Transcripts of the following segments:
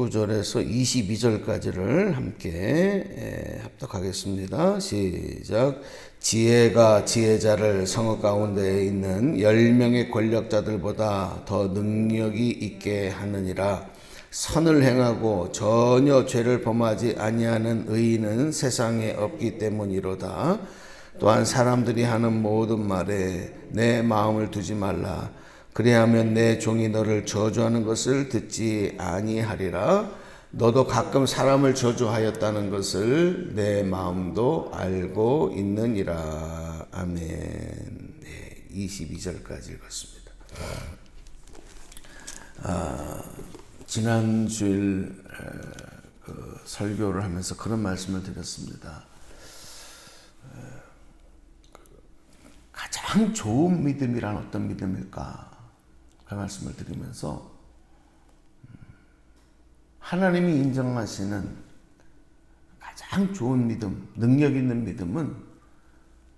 19절에서 22절까지를 함께 합독하겠습니다. 시작. 지혜가 지혜자를 성읍 가운데에 있는 10명의 권력자들보다 더 능력이 있게 하느니라. 선을 행하고 전혀 죄를 범하지 아니하는 의인은 세상에 없기 때문이로다. 또한 사람들이 하는 모든 말에 내 마음을 두지 말라. 그리하면 내 종이 너를 저주하는 것을 듣지 아니하리라. 너도 가끔 사람을 저주하였다는 것을 내 마음도 알고 있느니라. 아멘. 네, 22절까지 읽었습니다. 아, 지난 주일 그 설교를 하면서 그런 말씀을 드렸습니다. 가장 좋은 믿음이란 어떤 믿음일까? 그 말씀을 드리면서 음, 하나님이 인정하시는 가장 좋은 믿음, 능력 있는 믿음은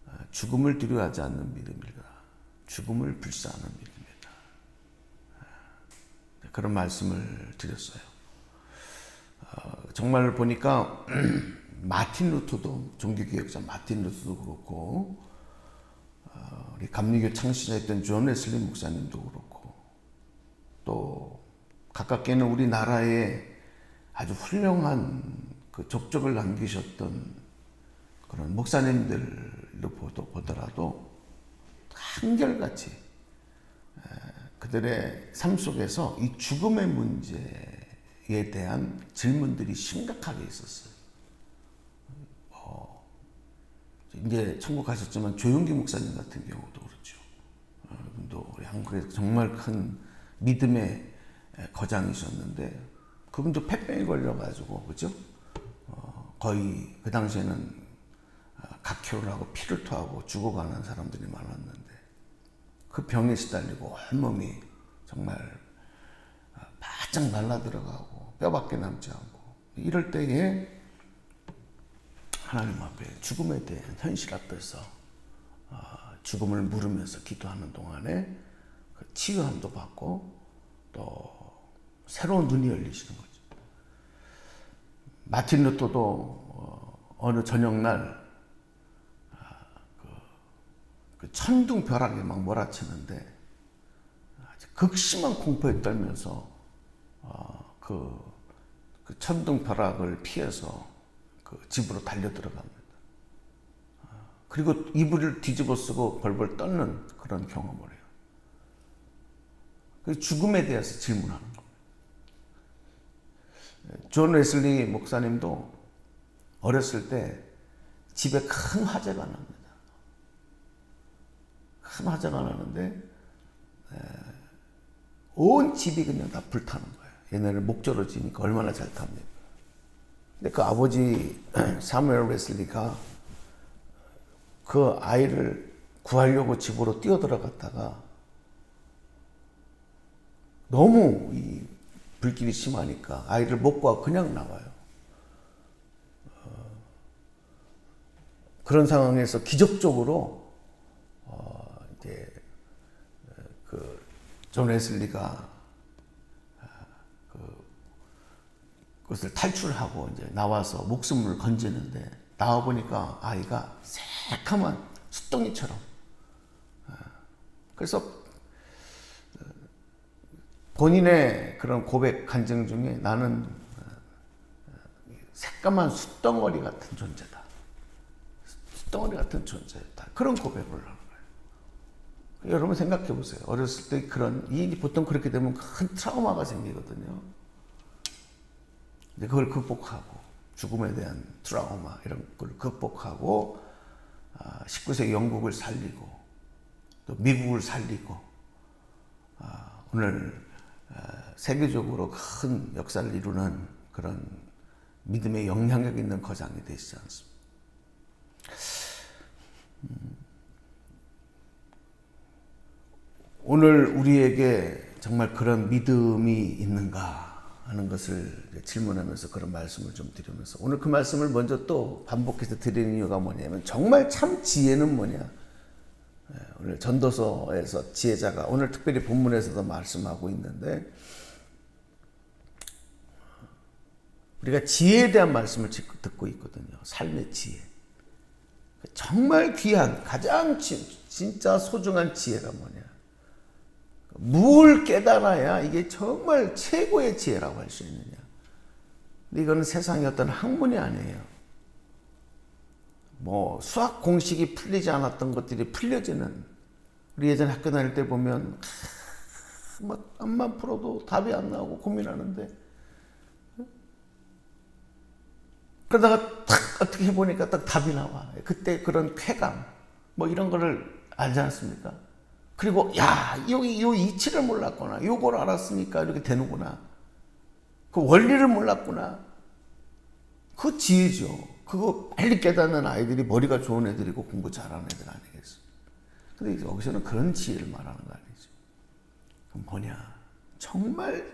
어, 죽음을 두려워하지 않는 믿음이다. 죽음을 불사하는 믿음이다. 네, 그런 말씀을 드렸어요. 어, 정말 보니까 마틴 루터도 종교개혁자 마틴 루터도 그렇고 어, 우리 감리교 창시자였던 존 웨슬리 목사님도 그렇고 또 가깝게는 우리나라에 아주 훌륭한 그 족적을 남기셨던 그런 목사님들로 보더라도 한결같이 그들의 삶 속에서 이 죽음의 문제에 대한 질문들이 심각하게 있었어요. 어, 이제 천국 가셨지만 조용기 목사님 같은 경우도 그렇죠. 어, 우리 한국에 정말 큰 믿음의 거장이셨는데 그분도 폐병에 걸려가지고 그죠? 어, 거의 그 당시에는 어, 각혈을 하고 피를 토하고 죽어가는 사람들이 많았는데 그 병에 시달리고 온몸이 정말 어, 바짝 말라 들어가고 뼈밖에 남지 않고 이럴 때에 하나님 앞에 죽음에 대한 현실 앞에서 어, 죽음을 물으면서 기도하는 동안에 그 치유함도 받고 또 새로운 눈이 열리시는 거죠. 마틴 루터도 어, 어느 저녁날 아, 그, 그 천둥 벼락에 막 몰아치는데 극심한 공포에 떨면서 어, 그, 그 천둥 벼락을 피해서 그 집으로 달려 들어갑니다. 아, 그리고 이불을 뒤집어 쓰고 벌벌 떠는 그런 경험을 해요. 그 죽음에 대해서 질문하는 겁니다. 존 웨슬리 목사님도 어렸을 때 집에 큰 화재가 납니다. 큰 화재가 나는데 온 집이 그냥 다 불타는 거예요. 옛날에 목조로 지니까 얼마나 잘 탑니까? 근데 그 아버지 사무엘 웨슬리가 그 아이를 구하려고 집으로 뛰어 들어갔다가 너무 이 불길이 심하니까 아이를 못 구하고 그냥 나와요. 어, 그런 상황에서 기적적으로 어, 이제 그존 웨슬리가 어, 그 그것을 탈출하고 이제 나와서 목숨을 건지는데 나와 보니까 아이가 새카만 숫덩이처럼 어, 그래서 본인의 그런 고백 간증 중에 나는 새까만 숫덩어리 같은 존재다. 숫덩어리 같은 존재다. 그런 고백을 하는 거예요. 여러분 생각해 보세요. 어렸을 때 그런, 이 보통 그렇게 되면 큰 트라우마가 생기거든요. 근데 그걸 극복하고, 죽음에 대한 트라우마, 이런 걸 극복하고, 19세기 아, 영국을 살리고, 또 미국을 살리고, 아, 오늘 세계적으로 큰 역사를 이루는 그런 믿음의 영향력 있는 거장이 되시지 않습니까? 음. 오늘 우리에게 정말 그런 믿음이 있는가 하는 것을 질문하면서 그런 말씀을 좀 드리면서 오늘 그 말씀을 먼저 또 반복해서 드리는 이유가 뭐냐면 정말 참 지혜는 뭐냐? 예, 오늘 전도서에서 지혜자가 오늘 특별히 본문에서도 말씀하고 있는데 우리가 지혜에 대한 말씀을 듣고 있거든요. 삶의 지혜. 정말 귀한, 가장 지, 진짜 소중한 지혜가 뭐냐. 뭘 깨달아야 이게 정말 최고의 지혜라고 할 수 있느냐. 근데 이거는 세상의 어떤 학문이 아니에요. 뭐 수학 공식이 풀리지 않았던 것들이 풀려지는 우리 예전 학교 다닐 때 보면 막 암만 풀어도 답이 안 나오고 고민하는데 그러다가 탁 어떻게 해보니까 딱 답이 나와. 그때 그런 쾌감 뭐 이런 거를 알지 않습니까? 그리고 야 여기 요 이치를 몰랐구나. 요걸 알았으니까 이렇게 되는구나. 그 원리를 몰랐구나. 그 지혜죠. 그거 빨리 깨닫는 아이들이 머리가 좋은 애들이고 공부 잘하는 애들 아니겠어. 근데 여기서는 그런 지혜를 말하는 거 아니죠. 그럼 뭐냐? 정말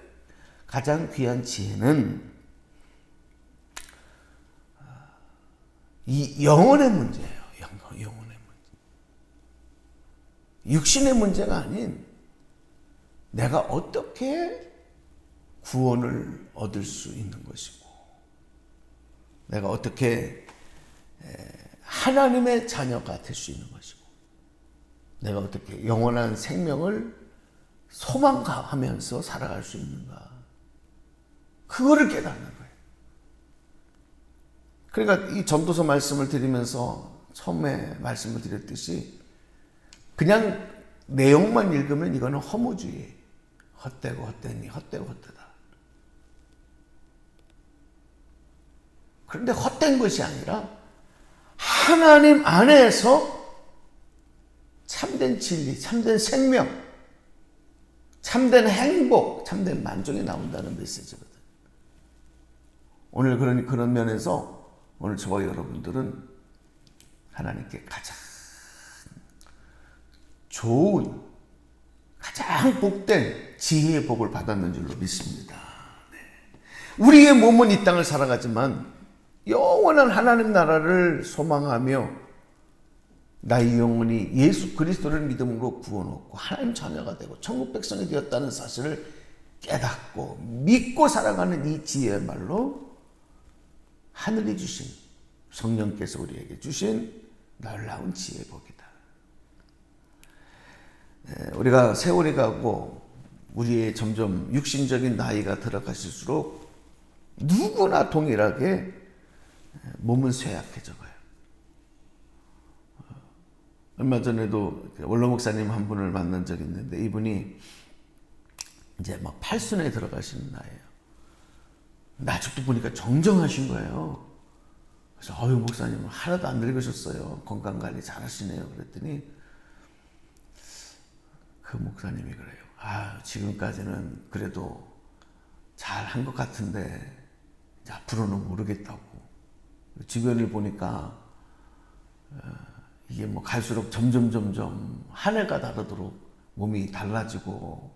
가장 귀한 지혜는 이 영혼의 문제예요. 영혼의 문제. 육신의 문제가 아닌 내가 어떻게 구원을 얻을 수 있는 것이고 내가 어떻게 하나님의 자녀가 될 수 있는 것이고 내가 어떻게 영원한 생명을 소망하면서 살아갈 수 있는가 그거를 깨닫는 거예요. 그러니까 이 전도서 말씀을 드리면서 처음에 말씀을 드렸듯이 그냥 내용만 읽으면 이거는 허무주의. 헛되고 헛되니 헛되고 헛되다. 그런데 헛된 것이 아니라 하나님 안에서 참된 진리, 참된 생명, 참된 행복, 참된 만족이 나온다는 메시지거든. 오늘 그런 그런 면에서 오늘 저와 여러분들은 하나님께 가장 좋은 가장 복된 지혜의 복을 받았는 줄로 믿습니다. 네. 우리의 몸은 이 땅을 살아가지만 영원한 하나님 나라를 소망하며 나의 영혼이 예수 그리스도를 믿음으로 구원 얻고 하나님 자녀가 되고 천국 백성이 되었다는 사실을 깨닫고 믿고 살아가는 이 지혜야말로 하늘이 주신 성령께서 우리에게 주신 놀라운 지혜의 복이다. 우리가 세월이 가고 우리의 점점 육신적인 나이가 들어가실수록 누구나 동일하게 몸은 쇠약해져 가요. 얼마 전에도 원로 목사님 한 분을 만난 적이 있는데 이분이 이제 막 팔순에 들어가시는 나이에요. 아직도 보니까 정정하신 거예요. 그래서 어유 목사님 하나도 안 늙으셨어요. 건강 관리 잘하시네요. 그랬더니 그 목사님이 그래요. 아 지금까지는 그래도 잘 한 것 같은데 앞으로는 모르겠다고. 주변을 보니까 어, 이게 뭐 갈수록 점점 점점 한 해가 다르도록 몸이 달라지고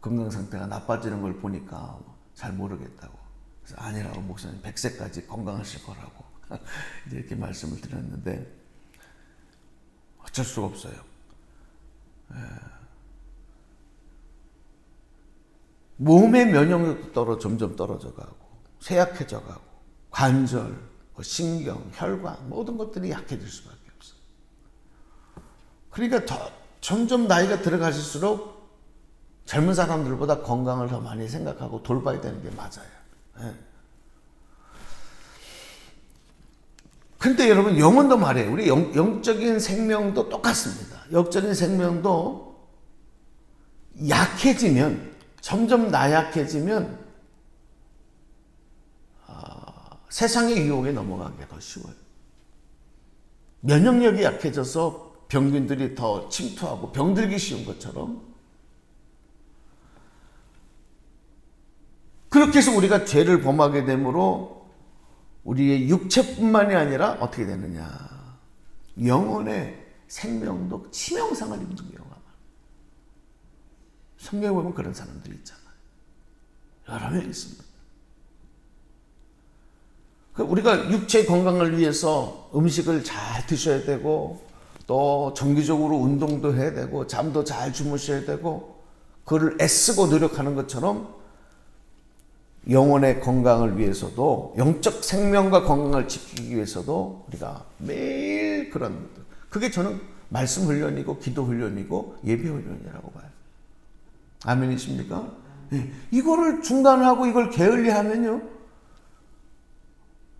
건강 상태가 나빠지는 걸 보니까 잘 모르겠다고. 그래서 아니라고 목사님 100세까지 건강하실 거라고 이렇게 말씀을 드렸는데 어쩔 수가 없어요. 예. 몸의 면역력도 떨어 점점 떨어져 가고 쇠약해져 가고 관절, 뭐 신경, 혈관 모든 것들이 약해질 수밖에 없어. 그러니까 더 점점 나이가 들어가실수록 젊은 사람들보다 건강을 더 많이 생각하고 돌봐야 되는 게 맞아요. 네. 근데 여러분 영혼도 말해요. 우리 영, 영적인 생명도 똑같습니다. 영적인 생명도 약해지면 점점 나약해지면 아, 세상의 유혹에 넘어가기가 더 쉬워요. 면역력이 약해져서 병균들이 더 침투하고 병들기 쉬운 것처럼 그렇게 해서 우리가 죄를 범하게 되므로 우리의 육체뿐만이 아니라 어떻게 되느냐. 영혼의 생명도 치명상을 입는 경우가 많아요. 성경에 보면 그런 사람들이 있잖아요. 여러 명 있습니다. 그 우리가 육체 건강을 위해서 음식을 잘 드셔야 되고 또 정기적으로 운동도 해야 되고 잠도 잘 주무셔야 되고 그를 애쓰고 노력하는 것처럼 영혼의 건강을 위해서도 영적 생명과 건강을 지키기 위해서도 우리가 매일 그런 그게 저는 말씀 훈련이고 기도 훈련이고 예배 훈련이라고 봐요. 아멘이십니까? 예, 이거를 중단하고 이걸 게을리하면요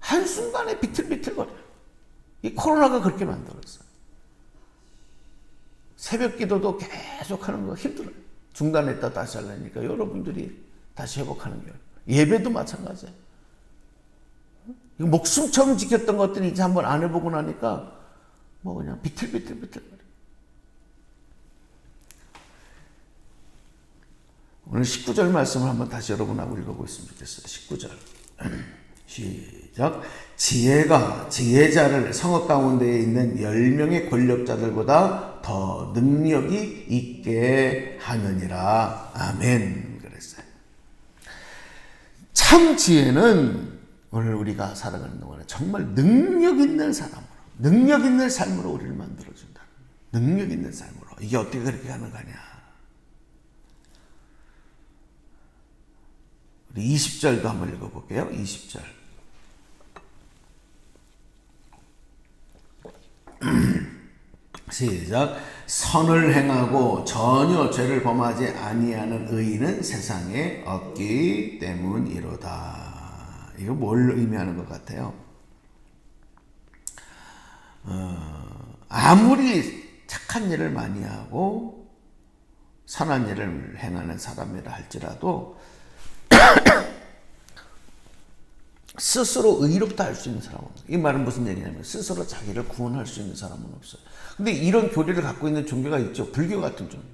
한순간에 비틀비틀거려요. 이 코로나가 그렇게 만들었어요. 새벽 기도도 계속 하는 거 힘들어요. 중단했다 다시 하려니까 여러분들이 다시 회복하는 게. 예배도 마찬가지예요. 이거 목숨처럼 지켰던 것들이 이제 한번 안 해보고 나니까 뭐 그냥 비틀비틀비틀거려. 오늘 19절 말씀을 한번 다시 여러분하고 읽어보겠으면 좋겠어요. 19절. 시작. 지혜가 지혜자를 성읍 가운데에 있는 10명의 권력자들보다 더 능력이 있게 하느니라. 아멘. 그랬어요. 참 지혜는 오늘 우리가 살아가는 동안에 정말 능력 있는 사람으로, 능력 있는 삶으로 우리를 만들어준다. 능력 있는 삶으로. 이게 어떻게 그렇게 가는 거냐. 우리 20절도 한번 읽어볼게요. 20절. 시작. 선을 행하고 전혀 죄를 범하지 아니하는 의인은 세상에 없기 때문이로다. 이거 뭘 의미하는 것 같아요? 어, 아무리 착한 일을 많이 하고 선한 일을 행하는 사람이라 할지라도 스스로 의롭다 할 수 있는 사람은. 이 말은 무슨 얘기냐면 스스로 자기를 구원할 수 있는 사람은 없어요. 근데 이런 교리를 갖고 있는 종교가 있죠. 불교 같은 종교.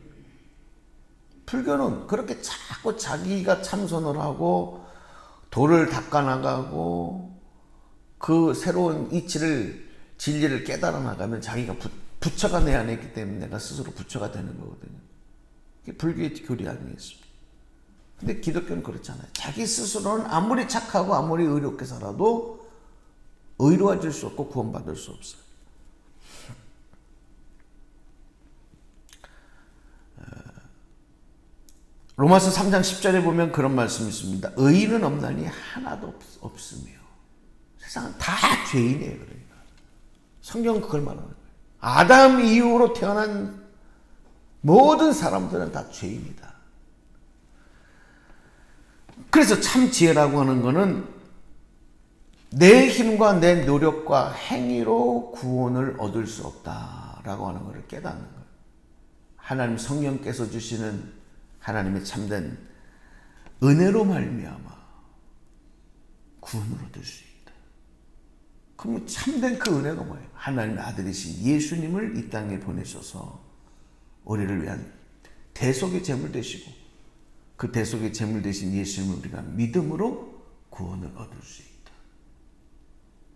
불교는 그렇게 자꾸 자기가 참선을 하고 돌을 닦아 나가고 그 새로운 이치를 진리를 깨달아 나가면 자기가 부, 부처가 내 안에 있기 때문에 내가 스스로 부처가 되는 거거든요. 이게 불교의 교리 아니겠습니까? 근데 기독교는 그렇잖아요. 자기 스스로는 아무리 착하고 아무리 의롭게 살아도 의로워질 수 없고 구원받을 수 없어요. 어, 로마서 3장 10절에 보면 그런 말씀이 있습니다. 의인은 없나니 하나도 없, 으며 세상은 다 죄인이에요. 그러니까. 성경은 그걸 말하는 거예요. 아담 이후로 태어난 모든 사람들은 다 죄인이다. 그래서 참 지혜라고 하는 것은 내 힘과 내 노력과 행위로 구원을 얻을 수 없다라고 하는 것을 깨닫는 거예요. 하나님 성령께서 주시는 하나님의 참된 은혜로 말미암아 구원을 얻을 수 있다. 그럼 참된 그 은혜가 뭐예요? 하나님의 아들이신 예수님을 이 땅에 보내셔서 우리를 위한 대속의 제물 되시고 그 대속의 제물 되신 예수님을 우리가 믿음으로 구원을 얻을 수 있다.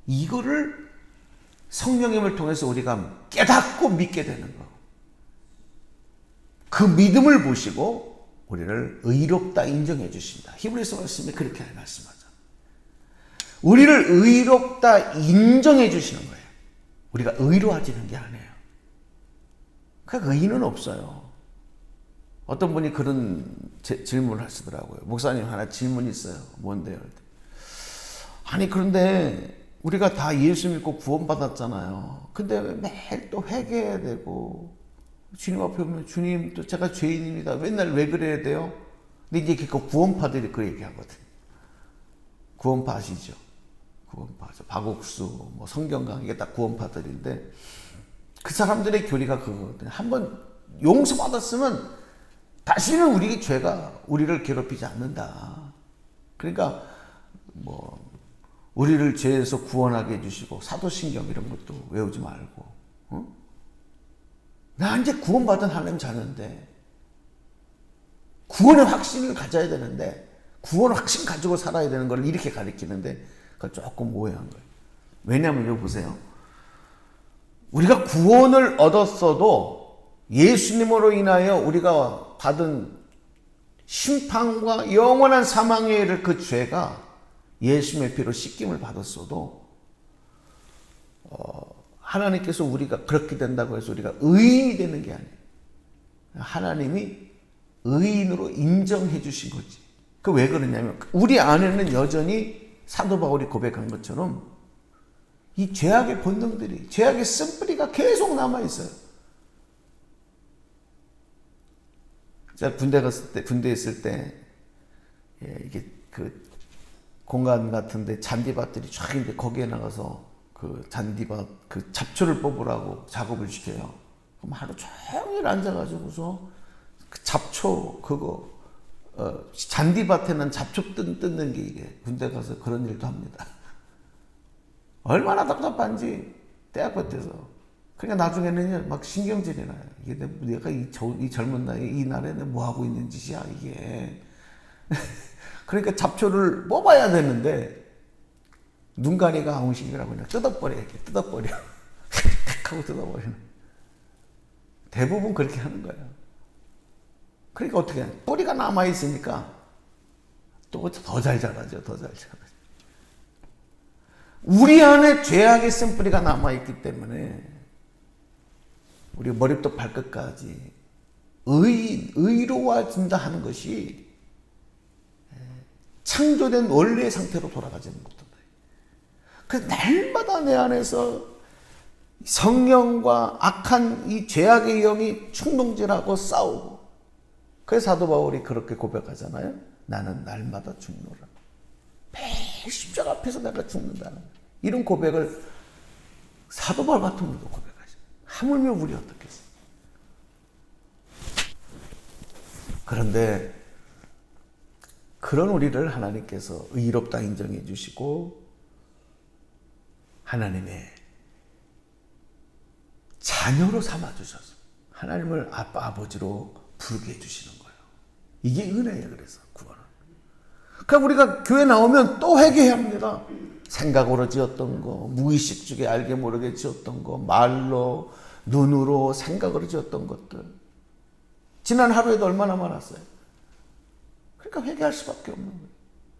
이거를 성령님을 통해서 우리가 깨닫고 믿게 되는 거. 그 믿음을 보시고 우리를 의롭다 인정해 주신다. 히브리서 말씀에 그렇게 말씀하죠. 우리를 의롭다 인정해 주시는 거예요. 우리가 의로워지는 게 아니에요. 그 의인은 없어요. 어떤 분이 그런 제, 질문을 하시더라고요. 목사님 하나 질문 있어요. 뭔데요? 아니 그런데 우리가 다 예수 믿고 구원받았잖아요. 근데 매일 또 회개해야 되고 주님 앞에 오면 주님 또 제가 죄인입니다. 맨날 왜 그래야 돼요? 근데 이제 그 구원파들이 그 얘기하거든. 구원파 아시죠? 구원파. 박옥수, 뭐 성경강 이게 다 구원파들인데 그 사람들의 교리가 그거거든. 한번 용서받았으면 다시는 우리 죄가 우리를 괴롭히지 않는다. 그러니까 뭐 우리를 죄에서 구원하게 해주시고 사도신경 이런 것도 외우지 말고 어? 나 이제 구원받은 하나님 자는데 구원의 확신을 가져야 되는데 구원 확신 가지고 살아야 되는 걸 이렇게 가리키는데 그걸 조금 오해한 거예요. 왜냐하면 여기 보세요. 우리가 구원을 얻었어도 예수님으로 인하여 우리가 받은 심판과 영원한 사망에 이를 그 죄가 예수님의 피로 씻김을 받았어도 어, 하나님께서 우리가 그렇게 된다고 해서 우리가 의인이 되는 게 아니에요. 하나님이 의인으로 인정해 주신 거지. 그 왜 그러냐면 우리 안에는 여전히 사도 바울이 고백한 것처럼 이 죄악의 본능들이 죄악의 쓴뿌리가 계속 남아 있어요. 제가 군대 갔을 때 군대 있을 때 예, 이게 그 공간 같은데 잔디밭들이 쫙 있는데 거기에 나가서 그 잔디밭 그 잡초를 뽑으라고 작업을 시켜요. 그럼 하루 종일 앉아가지고서 그 잡초 그거 어, 잔디밭에는 잡초 뜯, 뜯는 게 이게 군대 가서 그런 일도 합니다. 얼마나 답답한지 대학교 때서 그러니까 나중에는 막 신경질이 나요. 이게 내- 내가 이, 저, 이 젊은 나이에 이 나라에 뭐 하고 있는 짓이야 이게. 그러니까 잡초를 뽑아야 되는데 눈가리가 아웅식이라고 그냥 뜯어버려 이렇게 뜯어버려 하고 뜯어버리는 대부분 그렇게 하는 거예요. 그러니까 어떻게 해? 뿌리가 남아 있으니까 또 더 잘 자라죠, 더 잘 자라죠. 우리 안에 죄악의 쓴뿌리가 남아 있기 때문에 우리 머리부터 발끝까지 의 의로워진다 하는 것이 창조된 원래의 상태로 돌아가지 못한다. 그 날마다 내 안에서 성령과 악한 이 죄악의 영이 충동질하고 싸우고 그래서 사도 바울이 그렇게 고백하잖아요. 나는 날마다 죽노라. 매일 십자가 앞에서 내가 죽는다는 이런 고백을 사도 바울 같은 분도 고백 하물며 우리 어떻겠어? 그런데 그런 우리를 하나님께서 의롭다 인정해 주시고 하나님의 자녀로 삼아 주셔서 하나님을 아빠 아버지로 부르게 해 주시는 거예요. 이게 은혜예요. 그래서 구원은. 그러니까 우리가 교회 나오면 또 회개해야 합니다. 생각으로 지었던 거, 무의식 중에 알게 모르게 지었던 거, 말로, 눈으로, 생각으로 지었던 것들. 지난 하루에도 얼마나 많았어요. 그러니까 회개할 수밖에 없는 거예요.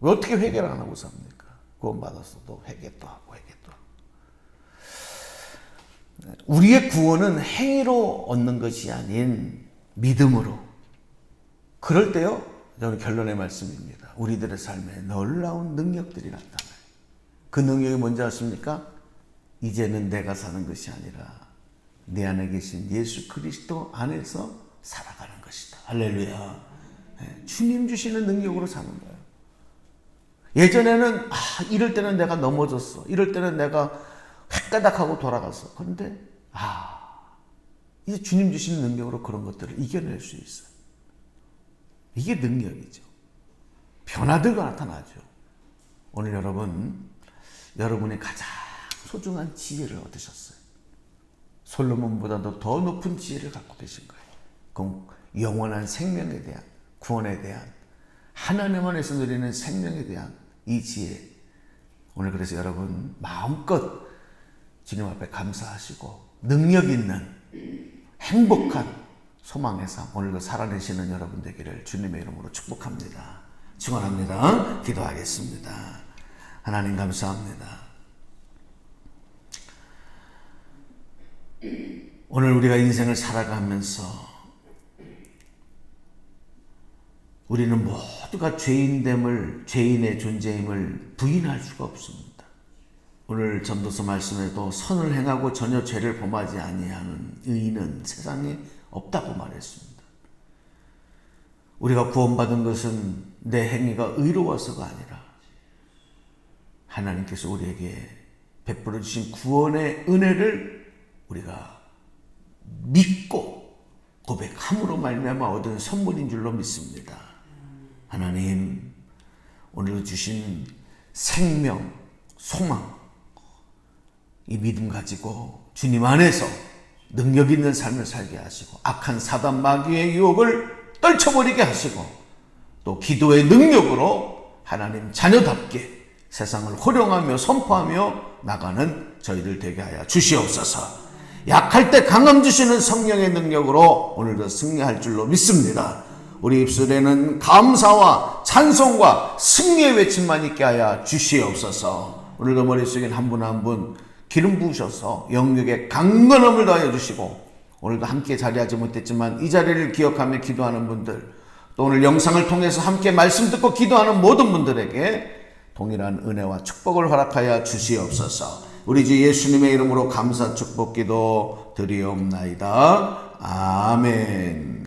왜 어떻게 회개를 안 하고 삽니까? 구원받았어도 회개 또 하고 회개 또 하고. 우리의 구원은 행위로 얻는 것이 아닌 믿음으로. 그럴 때요, 저는 결론의 말씀입니다. 우리들의 삶에 놀라운 능력들이 나타나요. 그 능력이 뭔지 아십니까? 이제는 내가 사는 것이 아니라 내 안에 계신 예수 그리스도 안에서 살아가는 것이다. 할렐루야. 네, 주님 주시는 능력으로 사는 거예요. 예전에는 아, 이럴 때는 내가 넘어졌어. 이럴 때는 내가 헷가닥하고 돌아갔어. 그런데 아, 이제 주님 주시는 능력으로 그런 것들을 이겨낼 수 있어요. 이게 능력이죠. 변화들과 나타나죠. 오늘 여러분, 여러분의 가장 소중한 지혜를 얻으셨어요. 솔로몬보다도 더 높은 지혜를 갖고 계신 거예요. 그럼 영원한 생명에 대한, 구원에 대한, 하나님 안에서 누리는 생명에 대한 이 지혜. 오늘 그래서 여러분 마음껏 주님 앞에 감사하시고 능력 있는 행복한 소망의 삶 오늘도 살아내시는 여러분 되기를 주님의 이름으로 축복합니다. 축원합니다. 기도하겠습니다. 하나님 감사합니다. 오늘 우리가 인생을 살아가면서 우리는 모두가 죄인됨을 죄인의 존재임을 부인할 수가 없습니다. 오늘 전도서 말씀에도 선을 행하고 전혀 죄를 범하지 아니하는 의인은 세상에 없다고 말했습니다. 우리가 구원받은 것은 내 행위가 의로워서가 아니라 하나님께서 우리에게 베풀어 주신 구원의 은혜를 우리가 믿고 고백함으로 말미암아 얻은 선물인 줄로 믿습니다. 하나님 오늘 주신 생명, 소망 이 믿음 가지고 주님 안에서 능력 있는 삶을 살게 하시고 악한 사단 마귀의 유혹을 떨쳐버리게 하시고 또 기도의 능력으로 하나님 자녀답게 세상을 호령하며 선포하며 나가는 저희들 되게 하여 주시옵소서. 약할 때 강함 주시는 성령의 능력으로 오늘도 승리할 줄로 믿습니다. 우리 입술에는 감사와 찬송과 승리의 외침만 있게 하여 주시옵소서. 오늘도 머릿속에 한분 한 분 기름 부으셔서 영역에 강건함을 더하여 주시고 오늘도 함께 자리하지 못했지만 이 자리를 기억하며 기도하는 분들 또 오늘 영상을 통해서 함께 말씀 듣고 기도하는 모든 분들에게 동일한 은혜와 축복을 허락하여 주시옵소서. 우리 주 예수님의 이름으로 감사 축복 기도 드리옵나이다. 아멘.